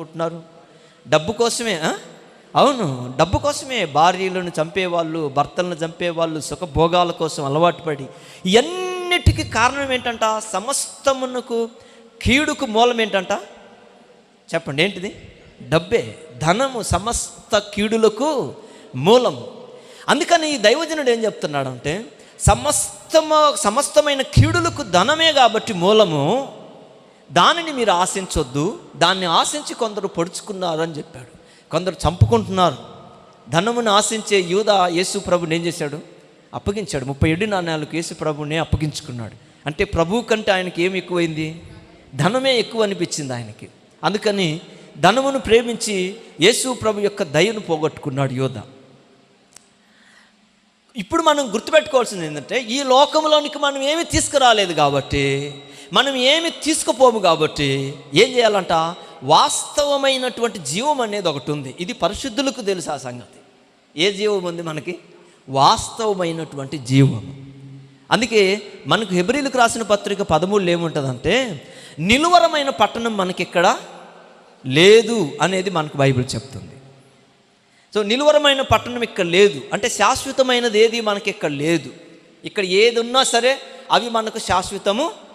అనుకుంటున్నారు డబ్బు కోసమే అవును డబ్బు కోసమే భార్యలను చంపేవాళ్ళు భర్తలను చంపేవాళ్ళు సుఖభోగాల కోసం అలవాటు పడి. ఇవన్నిటికీ కారణం ఏంటంట? సమస్తమునకు కీడుకు మూలం ఏంటంట? చెప్పండి ఏంటిది? డబ్బే ధనము సమస్త కీడులకు మూలము అందుకని ఈ దైవజనుడు ఏం చెప్తున్నాడంటే సమస్తమ సమస్తమైన కీడులకు ధనమే కాబట్టి మూలము దానిని మీరు ఆశించొద్దు దాన్ని ఆశించి కొందరు పొడుచుకున్నారు అని చెప్పాడు. కొందరు చంపుకుంటున్నారు. ధనమును ఆశించే యూద యేసు ప్రభుని ఏం చేశాడు? అప్పగించాడు. ముప్పై ఏడు నాణ్యాలకు యేసు ప్రభునే అప్పగించుకున్నాడు. అంటే ప్రభు కంటే ఆయనకి ఏమి ఎక్కువైంది? ధనమే ఎక్కువ అనిపించింది ఆయనకి. అందుకని ధనమును ప్రేమించి యేసు ప్రభు యొక్క దయను పోగొట్టుకున్నాడు యోధ ఇప్పుడు మనం గుర్తుపెట్టుకోవాల్సింది ఏంటంటే ఈ లోకంలోనికి మనం ఏమి తీసుకురాలేదు కాబట్టి మనం ఏమి తీసుకుపోము కాబట్టి ఏం చేయాలంట? వాస్తవమైనటువంటి జీవం అనేది ఒకటి ఉంది. ఇది పరిశుద్ధులకు తెలుసు ఆ సంగతి. ఏ జీవం ఉంది మనకి? వాస్తవమైనటువంటి జీవం. అందుకే మనకు హెబ్రిలకు రాసిన పత్రిక పదమూడులో ఏముంటుందంటే నిలువరమైన పట్టణం మనకిక్కడ లేదు అనేది మనకు బైబిల్ చెప్తుంది. సో నిలువరమైన పట్టణం ఇక్కడ లేదు. అంటే శాశ్వతమైనది ఏది మనకి ఇక్కడ లేదు. ఇక్కడ ఏది ఉన్నా సరే అవి మనకు శాశ్వతము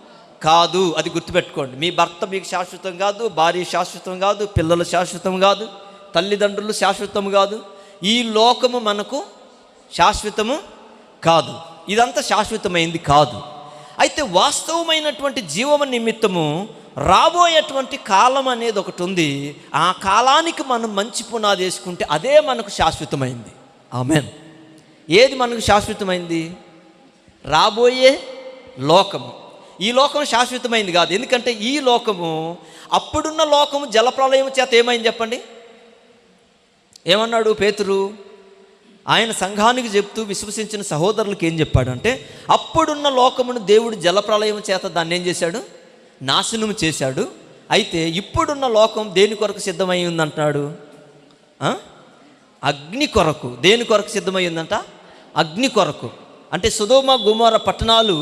కాదు అది గుర్తుపెట్టుకోండి. మీ భర్త మీకు శాశ్వతం కాదు భార్య శాశ్వతం కాదు పిల్లలు శాశ్వతం కాదు తల్లిదండ్రులు శాశ్వతం కాదు. ఈ లోకము మనకు శాశ్వతము కాదు. ఇదంతా శాశ్వతమైంది కాదు. అయితే వాస్తవమైనటువంటి జీవమ నిమిత్తము రాబోయేటువంటి కాలం అనేది ఒకటి ఉంది. ఆ కాలానికి మనం మంచి పునాది వేసుకుంటే అదే మనకు శాశ్వతమైంది. ఆమెన్. ఏది మనకు శాశ్వతమైంది? రాబోయే లోకము. ఈ లోకం శాశ్వతమైంది కాదు. ఎందుకంటే ఈ లోకము అప్పుడున్న లోకము జలప్రలయం చేత ఏమైంది చెప్పండి? ఏమన్నాడు పేతురు? ఆయన సంఘానికి చెప్తూ విశ్వసించిన సహోదరులకు ఏం చెప్పాడంటే అప్పుడున్న లోకమును దేవుడు జలప్రలయం చేత దాన్ని ఏం చేశాడు? నాశనం చేశాడు. అయితే ఇప్పుడున్న లోకం దేని కొరకు సిద్ధమై ఉందంటాడు? అగ్ని కొరకు. దేని కొరకు సిద్ధమై ఉందంట? అగ్ని కొరకు. అంటే సుధోమ గుమార పట్టణాలు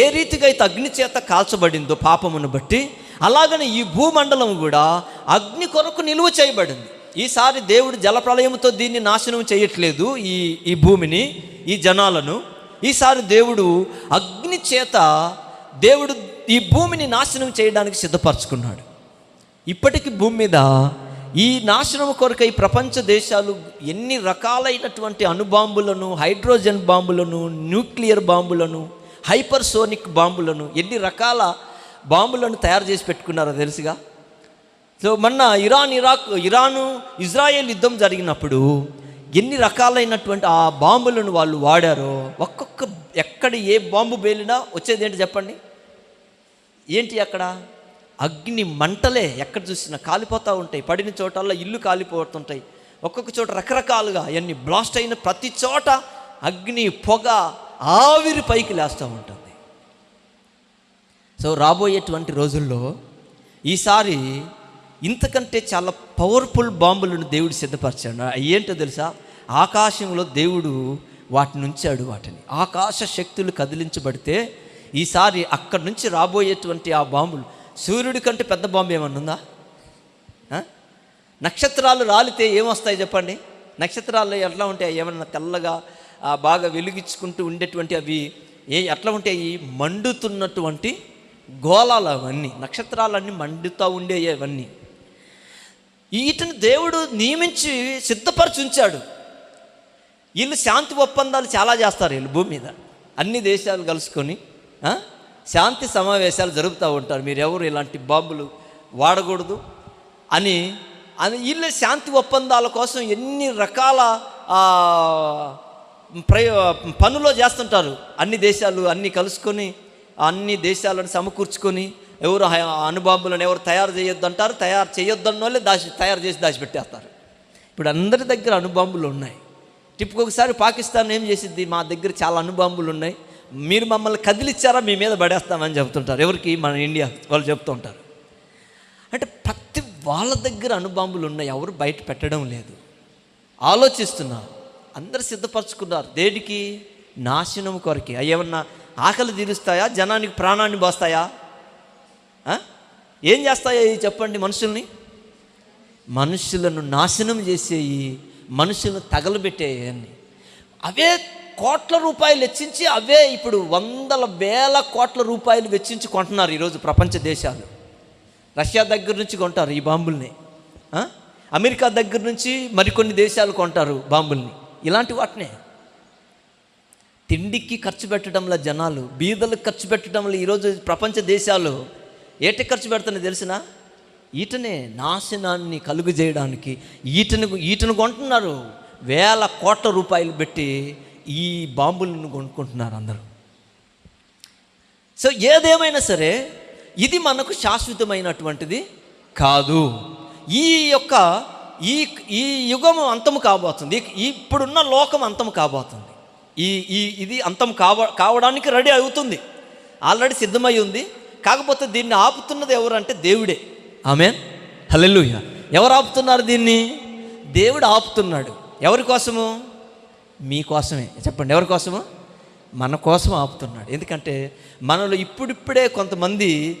ఏ రీతిగా అయితే అగ్ని చేత కాల్చబడిందో పాపమును బట్టి అలాగనే ఈ భూమండలం కూడా అగ్ని కొరకు నిలువ చేయబడింది. ఈసారి దేవుడు జలప్రలయంతో దీన్ని నాశనం చేయట్లేదు ఈ ఈ భూమిని ఈ జనాలను. ఈసారి దేవుడు అగ్ని చేత దేవుడు ఈ భూమిని నాశనం చేయడానికి సిద్ధపరచుకున్నాడు. ఇప్పటికీ భూమి మీద ఈ నాశనం కొరకై ప్రపంచ దేశాలు ఎన్ని రకాలైనటువంటి అణుబాంబులను హైడ్రోజన్ బాంబులను న్యూక్లియర్ బాంబులను హైపర్సోనిక్ బాంబులను ఎన్ని రకాల బాంబులను తయారు చేసి పెట్టుకున్నారో తెలుసుగా? సో మొన్న ఇరాన్ ఇరాక్ ఇరాను ఇజ్రాయెల్ యుద్ధం జరిగినప్పుడు ఎన్ని రకాలైనటువంటి ఆ బాంబులను వాళ్ళు వాడారో ఒక్కొక్క ఎక్కడ ఏ బాంబు పేలినా వచ్చేది ఏంటి చెప్పండి? ఏంటి అక్కడ? అగ్ని మంటలే ఎక్కడ చూసినా కాలిపోతూ ఉంటాయి. పడిన చోటల్లో ఇల్లు కాలిపోతుంటాయి. ఒక్కొక్క చోట రకరకాలుగా అవన్నీ బ్లాస్ట్ అయిన ప్రతి చోట అగ్ని పొగ ఆవిరి పైకి లేస్తూ ఉంటుంది. సో రాబోయేటువంటి రోజుల్లో ఈసారి ఇంతకంటే చాలా పవర్ఫుల్ బాంబులను దేవుడు సిద్ధపరిచాడు. అవి ఏంటో తెలుసా? ఆకాశంలో దేవుడు వాటిని ఉంచాడు వాటిని ఆకాశ శక్తులు కదిలించబడితే ఈసారి అక్కడి నుంచి రాబోయేటువంటి ఆ బాంబులు సూర్యుడి కంటే పెద్ద బాంబు ఏమన్నా ఉందా? నక్షత్రాలు రాలితే ఏమొస్తాయి చెప్పండి? నక్షత్రాలు ఎట్లా ఉంటాయి? ఏమన్నా తెల్లగా బాగా వెలిగించుకుంటూ ఉండేటువంటి అవి ఏ ఎట్లా ఉంటాయి? మండుతున్నటువంటి గోళాలు అవన్నీ నక్షత్రాలన్నీ మండుతూ ఉండేవి అవన్నీ. వీటిని దేవుడు నియమించి సిద్ధపరిచి ఉంచాడు వీళ్ళు శాంతి ఒప్పందాలు చాలా చేస్తారు వీళ్ళు భూమి మీద. అన్ని దేశాలు కలుసుకొని శాంతి సమావేశాలు జరుపుతూ ఉంటారు. మీరు ఎవరు ఇలాంటి బాంబులు వాడకూడదు అని అని వీళ్ళే శాంతి ఒప్పందాల కోసం ఎన్ని రకాల ప్రయో పనులో చేస్తుంటారు. అన్ని దేశాలు అన్నీ కలుసుకొని అన్ని దేశాలను సమకూర్చుకొని ఎవరు హ- అణుబాంబులను ఎవరు తయారు చేయొద్దు అంటారు తయారు చేయొద్దన్న వాళ్ళే దాచి తయారు చేసి దాచిపెట్టేస్తారు. ఇప్పుడు అందరి దగ్గర అణుబాంబులు ఉన్నాయి. టిప్పుకొకసారి పాకిస్తాన్ ఏం చేసిద్ది? మా దగ్గర చాలా అణుబాంబులు ఉన్నాయి. మీరు మమ్మల్ని కదిలిచ్చారా? మీ మీద పడేస్తామని చెప్తుంటారు ఎవరికి? మన ఇండియా వాళ్ళు చెప్తూ ఉంటారు. అంటే ప్రతి వాళ్ళ దగ్గర అణుబాంబులు ఉన్నాయి. ఎవరు బయట పెట్టడం లేదు. ఆలోచిస్తున్నారు. అందరు సిద్ధపరచుకున్నారు. దేనికి? నాశనం కొరకే. ఏమన్నా ఆకలి తీరుస్తాయా? జనానికి ప్రాణాన్ని పోస్తాయా? ఏం చేస్తాయా ఇవి చెప్పండి మనుషుల్ని? మనుషులను నాశనం చేసేయి మనుషులను తగలబెట్టేయని అవే కోట్ల రూపాయలు వెచ్చించి అవే ఇప్పుడు వందల వేల కోట్ల రూపాయలు వెచ్చించి కొంటున్నారు ఈరోజు ప్రపంచ దేశాలు. రష్యా దగ్గర నుంచి కొంటారు ఈ బాంబుల్ని. అమెరికా దగ్గర నుంచి మరికొన్ని దేశాలు కొంటారు బాంబుల్ని. ఇలాంటి వాటినే. తిండికి ఖర్చు పెట్టడంలో జనాలు బీదలకు ఖర్చు పెట్టడంలో ఈరోజు ప్రపంచ దేశాలు ఏటి ఖర్చు పెడుతున్నాయి తెలిసిన? ఈటనే నాశనాన్ని కలుగు చేయడానికి ఈటను ఈటను కొంటున్నారు. వేల కోట్ల రూపాయలు పెట్టి ఈ బాంబులను కొనుక్కుంటున్నారు అందరూ. సో ఏదేమైనా సరే ఇది మనకు శాశ్వతమైనటువంటిది కాదు. ఈ యొక్క ఈ ఈ యుగము అంతము కాబోతుంది. ఇప్పుడున్న లోకం అంతము కాబోతుంది. ఈ ఈ ఇది అంతం కావ కావడానికి రెడీ అవుతుంది. ఆల్రెడీ సిద్ధమై ఉంది. కాకపోతే దీన్ని ఆపుతున్నది ఎవరంటే దేవుడే. ఆమె హల్లెలూయా. ఎవరు ఆపుతున్నారు దీన్ని? దేవుడు ఆపుతున్నాడు. ఎవరి కోసము? మీకోసమే చెప్పండి ఎవరి కోసము? మన కోసం ఆపుతున్నాడు. ఎందుకంటే మనలో ఇప్పుడిప్పుడే కొంతమంది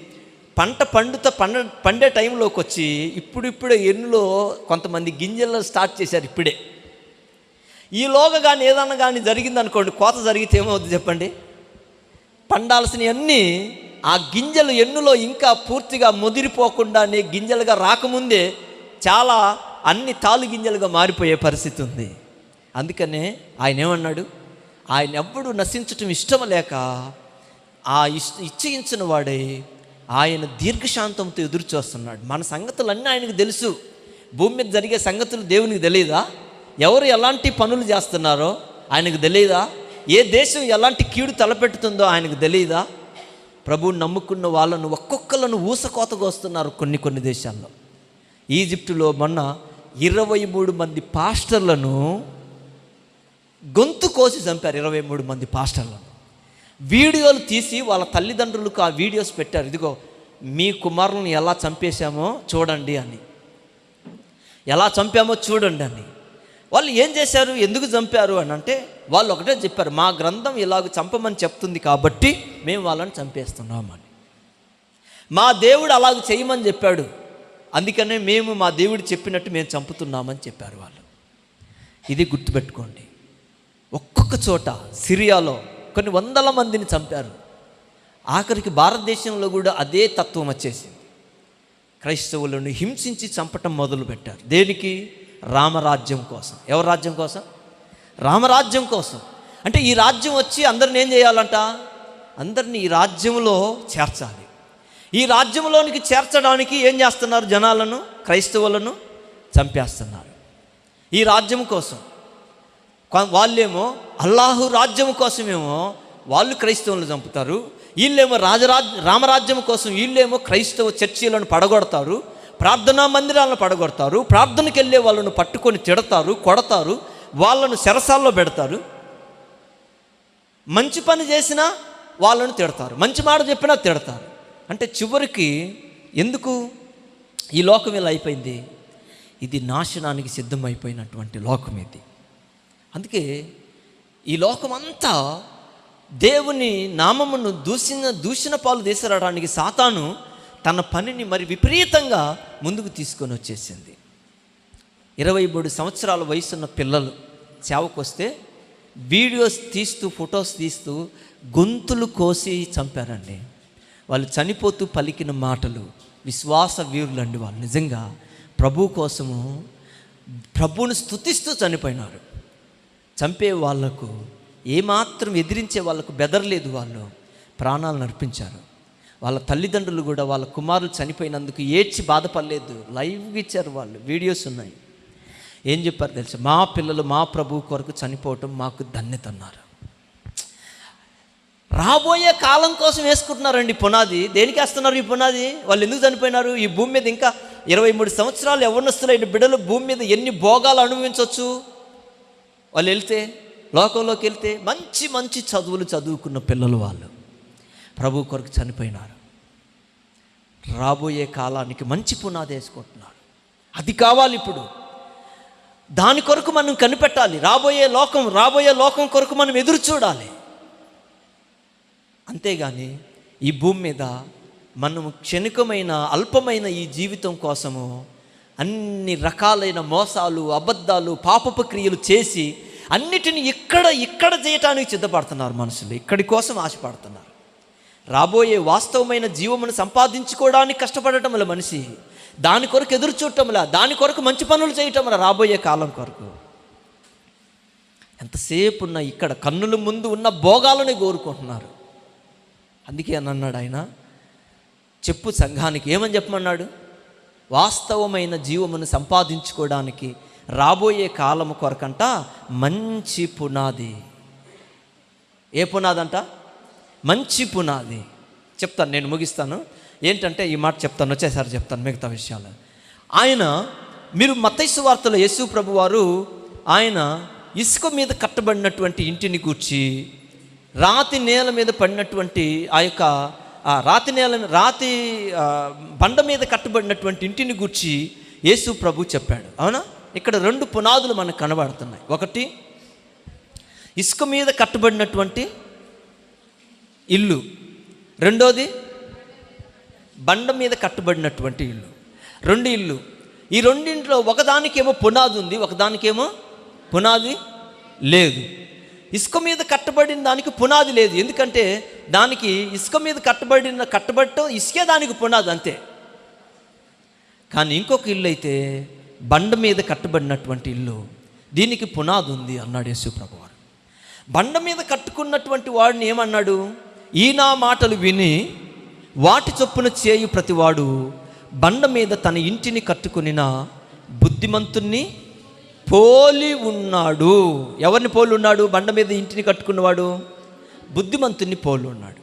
పంట పండుత పండ పండే టైంలోకి వచ్చి ఇప్పుడిప్పుడే ఎన్నులో కొంతమంది గింజలు స్టార్ట్ చేశారు ఇప్పుడే. ఈలోగా కానీ ఏదన్నా కానీ జరిగింది అనుకోండి కోత జరిగితే ఏమవుద్ది చెప్పండి? పండాల్సినవన్నీ ఆ గింజలు ఎన్నులో ఇంకా పూర్తిగా ముదిరిపోకుండానే గింజలుగా రాకముందే చాలా అన్ని తాలు గింజలుగా మారిపోయే పరిస్థితి ఉంది. అందుకనే ఆయన ఏమన్నాడు? ఆయన ఎవ్వడు నశించటం ఇష్టం లేక ఆ ఇష్ట ఇచ్చయించిన వాడే ఆయన దీర్ఘశాంతంతో ఎదురు చూస్తున్నాడు. మన సంగతులన్నీ ఆయనకు తెలుసు. భూమి మీద జరిగే సంగతులు దేవునికి తెలియదా ఎవరు ఎలాంటి పనులు చేస్తున్నారో ఆయనకు తెలియదా ఏ దేశం ఎలాంటి కీడు తలపెట్టుతుందో ఆయనకు తెలియదా ప్రభువు నమ్ముకున్న వాళ్ళను ఒక్కొక్కలను ఊసకోతగొస్తున్నారు కొన్ని కొన్ని దేశాల్లో. ఈజిప్టులో మొన్న ఇరవై మూడు మంది పాస్టర్లను గొంతు కోసి చంపారు ఇరవై మూడు మంది పాస్టర్లను. వీడియోలు తీసి వాళ్ళ తల్లిదండ్రులకు ఆ వీడియోస్ పెట్టారు. ఇదిగో మీ కుమారులను ఎలా చంపేశామో చూడండి అని. ఎలా చంపామో చూడండి అని. వాళ్ళు ఏం చేశారు? ఎందుకు చంపారు అని అంటే వాళ్ళు ఒకటే చెప్పారు మా గ్రంథం ఇలాగ చంపమని చెప్తుంది కాబట్టి మేము వాళ్ళని చంపేస్తున్నామని మా దేవుడు అలాగ చేయమని చెప్పాడు. అందుకనే మేము మా దేవుడు చెప్పినట్టు మేము చంపుతున్నామని చెప్పారు వాళ్ళు. ఇది గుర్తుపెట్టుకోండి. ఒక్కొక్క చోట సిరియాలో కొన్ని వందల మందిని చంపారు. ఆఖరికి భారతదేశంలో కూడా అదే తత్వం వచ్చేసింది. క్రైస్తవులను హింసించి చంపటం మొదలుపెట్టారు. దేనికి? రామరాజ్యం కోసం. ఎవరి రాజ్యం కోసం? రామరాజ్యం కోసం. అంటే ఈ రాజ్యం వచ్చి అందరిని ఏం చేయాలంట? అందరిని ఈ రాజ్యంలో చేర్చాలి. ఈ రాజ్యంలోనికి చేర్చడానికి ఏం చేస్తున్నారు జనాలను? క్రైస్తవులను చంపేస్తున్నారు. ఈ రాజ్యం కోసం. వాళ్ళేమో అల్లాహు రాజ్యం కోసమేమో వాళ్ళు క్రైస్తవులను చంపుతారు. వీళ్ళేమో రాజరాజ్ రామరాజ్యం కోసం వీళ్ళేమో క్రైస్తవ చర్చీలను పడగొడతారు. ప్రార్థనా మందిరాలను పడగొడతారు. ప్రార్థనకు వెళ్ళే వాళ్ళను పట్టుకొని తిడతారు కొడతారు వాళ్ళను శరసాల్లో పెడతారు. మంచి పని చేసినా వాళ్ళను తిడతారు. మంచి మాట చెప్పినా తిడతారు. అంటే చివరికి ఎందుకు ఈ లోకం ఇలా అయిపోయింది? ఇది నాశనానికి సిద్ధమైపోయినటువంటి లోకం ఇది. అందుకే ఈ లోకమంతా దేవుని నామమును దూషణ దూషణ పాలు తీసుకురావడానికి సాతాను తన పనిని మరి విపరీతంగా ముందుకు తీసుకొని వచ్చేసింది. ఇరవై మూడు సంవత్సరాల వయసున్న పిల్లలు సేవకు వస్తే వీడియోస్ తీస్తూ ఫొటోస్ తీస్తూ గొంతులు కోసి చంపారండి. వాళ్ళు చనిపోతూ పలికిన మాటలు విశ్వాస వీరులండి వాళ్ళు. నిజంగా ప్రభు కోసము ప్రభువుని స్తుతిస్తూ చనిపోయినారు. చంపే వాళ్ళకు ఏమాత్రం ఎదిరించే వాళ్ళకు బెదరలేదు వాళ్ళు. ప్రాణాలను అర్పించారు. వాళ్ళ తల్లిదండ్రులు కూడా వాళ్ళ కుమారులు చనిపోయినందుకు ఏడ్చి బాధపడలేదు. లైవ్గా ఇచ్చారు వాళ్ళు. వీడియోస్ ఉన్నాయి. ఏం చెప్పారు తెలుసు? మా పిల్లలు మా ప్రభు కొరకు చనిపోవటం మాకు ధన్యత అన్నారు. రాబోయే కాలం కోసం వేసుకుంటున్నారండి పునాది. దేనికి వేస్తున్నారు ఈ పునాది? వాళ్ళు ఎందుకు చనిపోయినారు? ఈ భూమి మీద ఇంకా ఇరవై మూడు సంవత్సరాలు ఎవరినొస్తున్న బిడ్డలు భూమి మీద ఎన్ని భోగాలు అనుభవించవచ్చు వాళ్ళు వెళ్తే లోకంలోకి వెళ్తే మంచి మంచి చదువులు చదువుకున్న పిల్లలు వాళ్ళు. ప్రభు కొరకు చనిపోయినారు. రాబోయే కాలానికి మంచి పునాది వేసుకుంటున్నాడు అది కావాలి ఇప్పుడు. దాని కొరకు మనం కనిపెట్టాలి. రాబోయే లోకం రాబోయే లోకం కొరకు మనం ఎదురు చూడాలి. అంతేగాని ఈ భూమి మీద మనం క్షణికమైన అల్పమైన ఈ జీవితం కోసము అన్ని రకాలైన మోసాలు అబద్ధాలు పాపపు క్రియలు చేసి అన్నిటిని ఇక్కడ ఇక్కడ చేయటానికి సిద్ధపడుతున్నారు మనుషులు. ఇక్కడి కోసం ఆశపడుతున్నారు. రాబోయే వాస్తవమైన జీవమును సంపాదించుకోవడానికి కష్టపడటంల మనిషి దాని కొరకు ఎదురు చూడటంలా దాని కొరకు మంచి పనులు చేయటంలా రాబోయే కాలం కొరకు. ఎంతసేపు ఉన్న ఇక్కడ కన్నుల ముందు ఉన్న భోగాలని కోరుకుంటున్నారు. అందుకే అని అన్నాడు ఆయన చెప్పు సంఘానికి ఏమని చెప్పమన్నాడు? వాస్తవమైన జీవమును సంపాదించుకోవడానికి రాబోయే కాలము కొరకంట మంచి పునాది. ఏ పునాదంట? మంచి పునాది. చెప్తాను నేను ముగిస్తాను. ఏంటంటే ఈ మాట చెప్తాను వచ్చేసారి చెప్తాను మిగతా విషయాలు. ఆయన మీరు మతైసు వార్తలో యేసు ప్రభు వారు ఆయన ఇసుక మీద కట్టబడినటువంటి ఇంటిని కూర్చి రాతి నేల మీద పడినటువంటి ఆ యొక్క ఆ రాతి నేల రాతి బండ మీద కట్టబడినటువంటి ఇంటిని గూర్చి యేసు ప్రభు చెప్పాడు. అవునా? ఇక్కడ రెండు పునాదులు మనకు కనబడుతున్నాయి. ఒకటి ఇసుక మీద కట్టబడినటువంటి ఇల్లు. రెండోది బండ మీద కట్టబడినటువంటి ఇల్లు. రెండు ఇల్లు. ఈ రెండింట్లో ఒకదానికేమో పునాది ఉంది ఒకదానికేమో పునాది లేదు. ఇసుక మీద కట్టబడిన దానికి పునాది లేదు. ఎందుకంటే దానికి ఇసుక మీద కట్టబడిన కట్టబడటం ఇసుకే దానికి పునాది అంతే. కానీ ఇంకొక ఇల్లు అయితే బండ మీద కట్టబడినటువంటి ఇల్లు. దీనికి పునాది ఉంది అన్నాడు యేసుప్రభు వారు బండ మీద కట్టుకున్నటువంటి వాడిని ఏమన్నాడు? ఈ నా మాటలు విని వాటి చొప్పున చేయు ప్రతివాడు బండ మీద తన ఇంటిని కట్టుకునిన బుద్ధిమంతుణ్ణి పోలి ఉన్నాడు. ఎవరిని పోలి ఉన్నాడు? బండ మీద ఇంటిని కట్టుకున్నవాడు? బుద్ధిమంతుని పోలి ఉన్నాడు.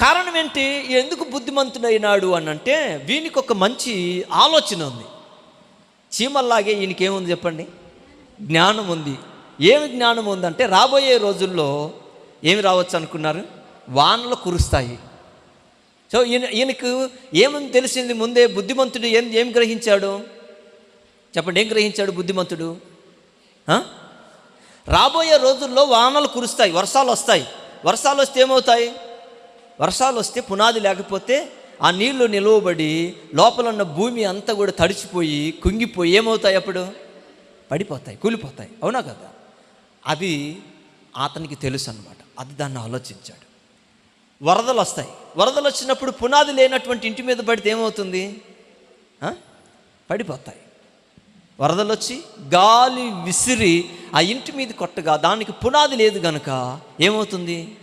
కారణం ఏంటి? ఎందుకు బుద్ధిమంతుడైనాడు అని అంటే వీనికి ఒక మంచి ఆలోచన ఉంది. చీమల్లాగే ఈయనకి ఏముంది చెప్పండి? జ్ఞానం ఉంది. ఏమి జ్ఞానం ఉందంటే రాబోయే రోజుల్లో ఏమి రావచ్చు అనుకున్నారు? వానలు కురుస్తాయి. సో ఈయన ఈయనకు ఏమని తెలిసింది? ముందే బుద్ధిమంతుడు ఏం ఏం గ్రహించాడు? చెప్పండి ఏం గ్రహించాడు బుద్ధిమంతుడు? రాబోయే రోజుల్లో వానలు కురుస్తాయి వర్షాలు వస్తాయి. వర్షాలు వస్తే ఏమవుతాయి? వర్షాలు వస్తే పునాది లేకపోతే ఆ నీళ్ళు నిలువబడి లోపల ఉన్న భూమి అంతా కూడా తడిచిపోయి కుంగిపోయి ఏమవుతాయి అప్పుడు? పడిపోతాయి కూలిపోతాయి. అవునా కదా? అది అతనికి తెలుసు అనమాట అది దాన్ని ఆలోచించాడు. వరదలు వస్తాయి. వరదలు వచ్చినప్పుడు పునాది లేనటువంటి ఇంటి మీద పడితే ఏమవుతుంది? పడిపోతాయి. వరదలు వచ్చి గాలి విసిరి ఆ ఇంటి మీద కొట్టగా దానికి పునాది లేదు గనుక ఏమవుతుంది?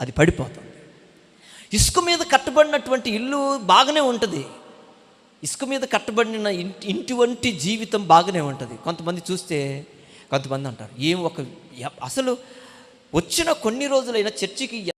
అది పడిపోతుంది. ఇసుక మీద కట్టబడినటువంటి ఇల్లు బాగానే ఉంటుంది. ఇసుక మీద కట్టబడిన ఇంటి ఇంటి వంటి జీవితం బాగానే ఉంటుంది. కొంతమంది చూస్తే కొంతమంది అంటారు ఏం ఒక అసలు వచ్చిన కొన్ని రోజులైనా చర్చికి